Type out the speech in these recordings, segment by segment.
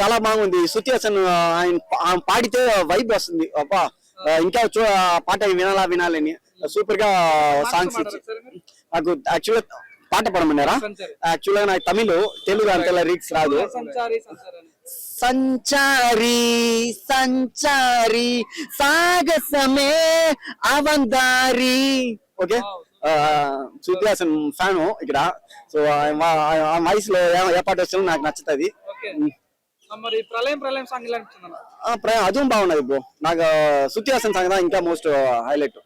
చాలా బాగుంది. శృతి హాసన్ ఆయన పాడితే వైబ్ వస్తుంది. అబ్బా ఇంకా చూ పాట వినాలా వినాలని సూపర్గా సాంగ్స్ ఇచ్చి నాకు యాక్చువల్ పాట పడమన్నారా? సంచారి. యాక్చువల్గా నాకు తమిళ్ తెలుగు అంత లిరిక్స్ రాదు. సంచారి సంచారి అని. సంచారి సంచారి సాగసమే అవందారి. ఓకే? హాసన్ ఫ్యాను ఇక్కడ. సో ఆ వాయిస్లో ఏ- పాట వచ్చినా నాకు నచ్చుతుంది. మరి ప్రళయం ప్రళయం సాంగ్ ఎలా అనిపించింది అన్న ఆ, ప్ర- అదేం బాగున్నది బ్రో. నాకు శృతి హాసన్ సాంగ్ దా ఇంకా మోస్ట్ హైలైట్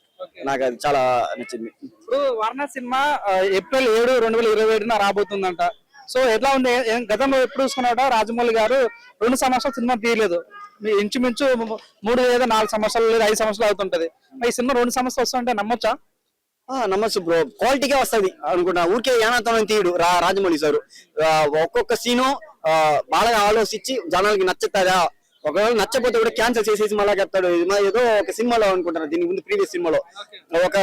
నాకు అది చాలా నచ్చింది. ఇప్పుడు వారణాసి సినిమా ఏప్రిల్ ఏడు రెండు వేల ఇరవై ఏడున రాబోతుందంట. సో ఎట్లా ఉంది? గతంలో ఎప్పుడు చూసుకున్నాడో రాజమౌళి గారు రెండు సంవత్సరాలు సినిమా తీయలేదు. ఇంచుమించు మూడు లేదా నాలుగు సంవత్సరాలు లేదా ఐదు సంవత్సరాలు అవుతుంటది. ఈ సినిమా రెండు సంవత్సరాలు వస్తుంటే నమ్మొచ్చా? ఆ, బ్రో. క్వాలిటీకే వస్తది అనుకుంటా. ఊరికే ఏనాతనం తీయడు రా రాజమౌళి సారు. ఒక్కొక్క సీను బాగా ఆలోచించి జనాలకి నచ్చుతుందా? ఒకవేళ నచ్చకపోతే కూడా క్యాన్సిల్ చేసేసి మళ్ళా చెప్తాడు. మా ఏదో ఒక సినిమాలో అనుకుంటాను. దీని ముందు ప్రీవియస్ సినిమాలో. ఒక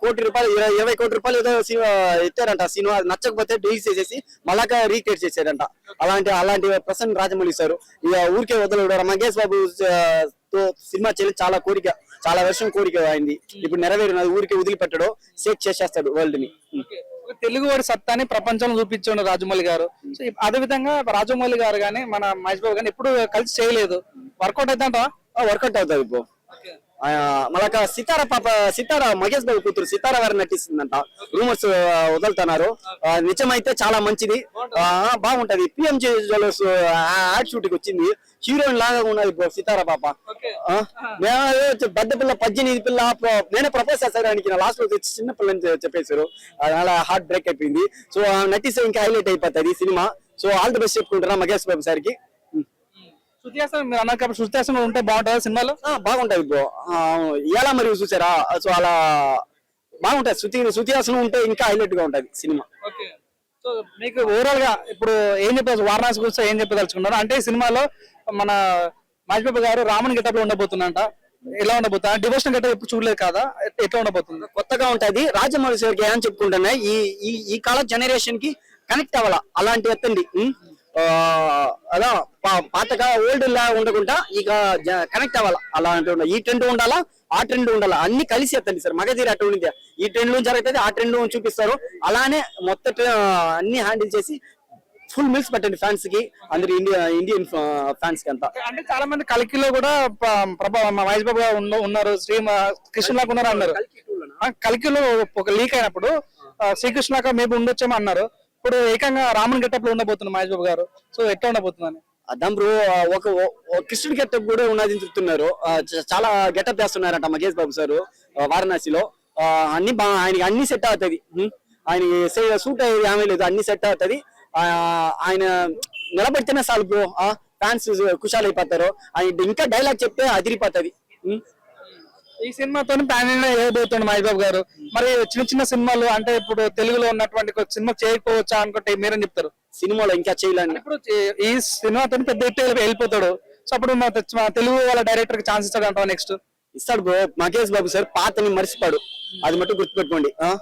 కోటి రూపాయలు ఇరవై ఇరవై కోటి రూపాయలు ఏదో సినిమా ఎత్తారంట సినిమా. అది నచ్చకపోతే డీల్ చేసేసి మళ్ళాక రీక్రియేట్ చేశారంట. అలాంటి అలాంటి ప్రసన్న రాజమౌళి సారు. ఇక ఊరికే వదలడు. మహేష్ బాబు తో సినిమా చేయడం చాలా కోరిక. చాలా వర్షం కోరిక అయింది ఇప్పుడు నెరవేరినది ఊరికే వదిలిపెట్టడు సేక్ చేసేస్తాడు వరల్డ్ని. ఒక తెలుగు వాడి సత్తాని ప్రపంచంలో చూపించాడు రాజమౌళి గారు. సో అదే విధంగా రాజమౌళి గారు గానీ మన మహేష్ బాబు గానీ ఎప్పుడు కలిసి చేయలేదు. వర్కౌట్ అవుతుంటా వర్కౌట్ అవుతుంది ఇప్పుడు మళ్ళా సితార పాప సితార మహేష్ బాబు కూతురు సితార గారు నటిస్తుందంట. రూమర్స్ వదులుతున్నారు. నిజమైతే చాలా మంచిది. బాగుంటది. పిఎంజే జ్యువెలర్స్ యాడ్ షూట్కి వచ్చింది. హీరోయిన్ లాగా ఉన్నది సితార పాప. పెద్ద పిల్ల పద్దెనిమిది పిల్ల నేనే ప్రపోజ్ చేశారు ఆయనకి. లాస్ట్లో చిన్న పిల్లని చెప్పేశారు. అలా హార్ట్ బ్రేక్ అయిపోయింది. సో నటిస్తే ఇంకా హైలైట్ అయిపోతుంది cinema. So all the best చెప్పుకుంటున్నా మహేష్ బాబు సార్కి. శృతి హాసన్ మీరు అన్నారు కాబట్టి ఉంటే బాగుంటుందా సినిమాలో? ఆ, బాగుంటది బ్రో. ఎలా మరియు చూసారా? సో అలా బాగుంటది శృతి శృతి హాసన్ ఉంటే ఇంకా హైలైట్గా ఉంటది సినిమా. ఓకే. సో మీకు ఓవరాల్గా ఇప్పుడు ఏం చెప్పారు? వారణాసి గురించి ఏం చెప్పదలుచుకున్నారు? అంటే సినిమాలో మన మహేష్ గారు రామన్ గెటప్లో ఉండబోతుందంట. ఎలా ఉండబోతుందా డివోషన్ గెటప్ ఎప్పుడు చూడలేదు కదా? ఎట్- ఎట్లా ఉండబోతుంది? కొత్తగా ఉంటది. రాజమౌళి సార్కి ఏమని చెప్పుకుంటున్నా ఈ ఈ ఈ కాల జనరేషన్కి కనెక్ట్ అవ్వాలా? అలాంటి ఎత్తండి అలా పాతగా ఓల్డ్ లా ఉండకుండా ఇక కనెక్ట్ అవ్వాలా? అలా ఉండాలి. ఈ ట్రెండ్ ఉండాలా? ఆ ట్రెండ్ ఉండాలా? అన్ని కలిసి ఎత్తండి సార్. మగధీర అటు ఉంది ఈ ట్రెండ్లో జరుగుతుంది ఆ ట్రెండ్ చూపిస్తారు. అలానే మొత్తం అన్ని హ్యాండిల్ చేసి ఫుల్ మిల్స్ పెట్టండి ఫ్యాన్స్కి. అందరు ఇండియా ఇండియన్ ఫ్యాన్స్కి అంతా. అంటే చాలా మంది కలికిలో కూడా ప్రభావం ప్రభా మా మహేష్ బాబు ఉన్నారు. శ్రీ కృష్ణ లాగా ఉన్నారు అన్నారు. కలికిలో ఒక లీక్ అయినప్పుడు శ్రీకృష్ణ లాగా మేబీ ఉండొచ్చేమో అన్నారు. ఇప్పుడు ఏకంగా రామన్ గెటప్లో ఉండబోతున్నారు మహేష్ బాబు గారు. సో ఎట్లా ఉండబోతుందని? అదాం బ్రో ఒక కృష్ణుడి గెటప్ కూడా ఉన్నది చెప్తున్నారు చాలా గెటప్ చేస్తున్నారంట మహేష్ బాబు సార్ వారణాసిలో. అన్ని ఆయనకి అన్ని సెట్ అవుతుంది. ఆయన సూట్ అయ్యేది ఏమీ లేదు అన్ని సెట్ అవుతుంది. ఆయన నిలబడితేనే చాలు బ్రో ఫ్యాన్స్ కుషాలు అయిపోతారు ఆయన ఇంకా డైలాగ్ చెప్తే అదిరిపోతుంది. ఈ సినిమాతో ప్యాన్ ఇండియా వేయబోతుంది మహేష్ బాబు గారు? మరి చిన్న చిన్న సినిమాలు అంటే ఇప్పుడు తెలుగులో ఉన్నటువంటి సినిమా చేయకపోవచ్చా అనుకుంటే మీరేం చెప్తారు? సినిమాలో ఇంకా చేయాలని. ఇప్పుడు ఈ- సినిమాతో పెద్ద హిట్ వెళ్ళిపోతాడు. సో అప్పుడు మా తెలుగు వాళ్ళ డైరెక్టర్కి ఛాన్స్ ఇస్తాడు అంటావా నెక్స్ట్ ఇస్తాడు బ్రో. మహేష్ బాబు సార్ పాతని మర్చిపాడు అది మటు గుర్తుపెట్టుకోండి. ఆ?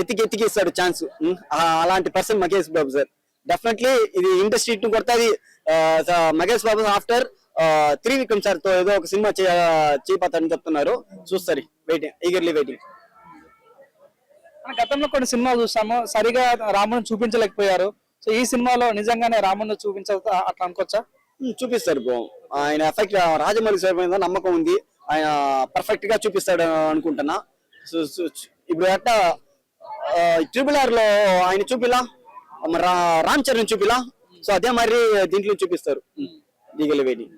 ఎతికి ఎతికి ఇస్తాడు ఛాన్స్ అలాంటి person Mahesh Babu sir. Definitely ఇది ఇండస్ట్రీ టు కొడతాది. మహేష్ బాబు ఆఫ్టర్ త్రివిక్రమ్ సార్తో ఏదో ఒక సినిమా చేయపోతారని చెప్తున్నారు. చూస్తారు. వెయిటింగ్ ఈగర్లీ వెయిటింగ్ గతంలో కొన్ని సినిమాలు చూసాము. సరిగా రాముని చూపించలేకపోయారు. సో ఈ సినిమాలో నిజంగానే రాముని చూపించ అట్లా అనుకోవచ్చా? చూపిస్తారు బ్రో. ఆయన ఎఫెక్ట్ రాజమౌళి సార్ మీద నమ్మకం ఉంది. ఆయన పర్ఫెక్ట్గా చూపిస్తాడు అనుకుంటున్నా. ఇప్పుడు అట్ట ట్రిపుల్ ఆర్లో ఆయన చూపిలా? రామ్ చరణ్ చూపిలా? సో అదే మరి దీంట్లో చూపిస్తారు. Eagerly waiting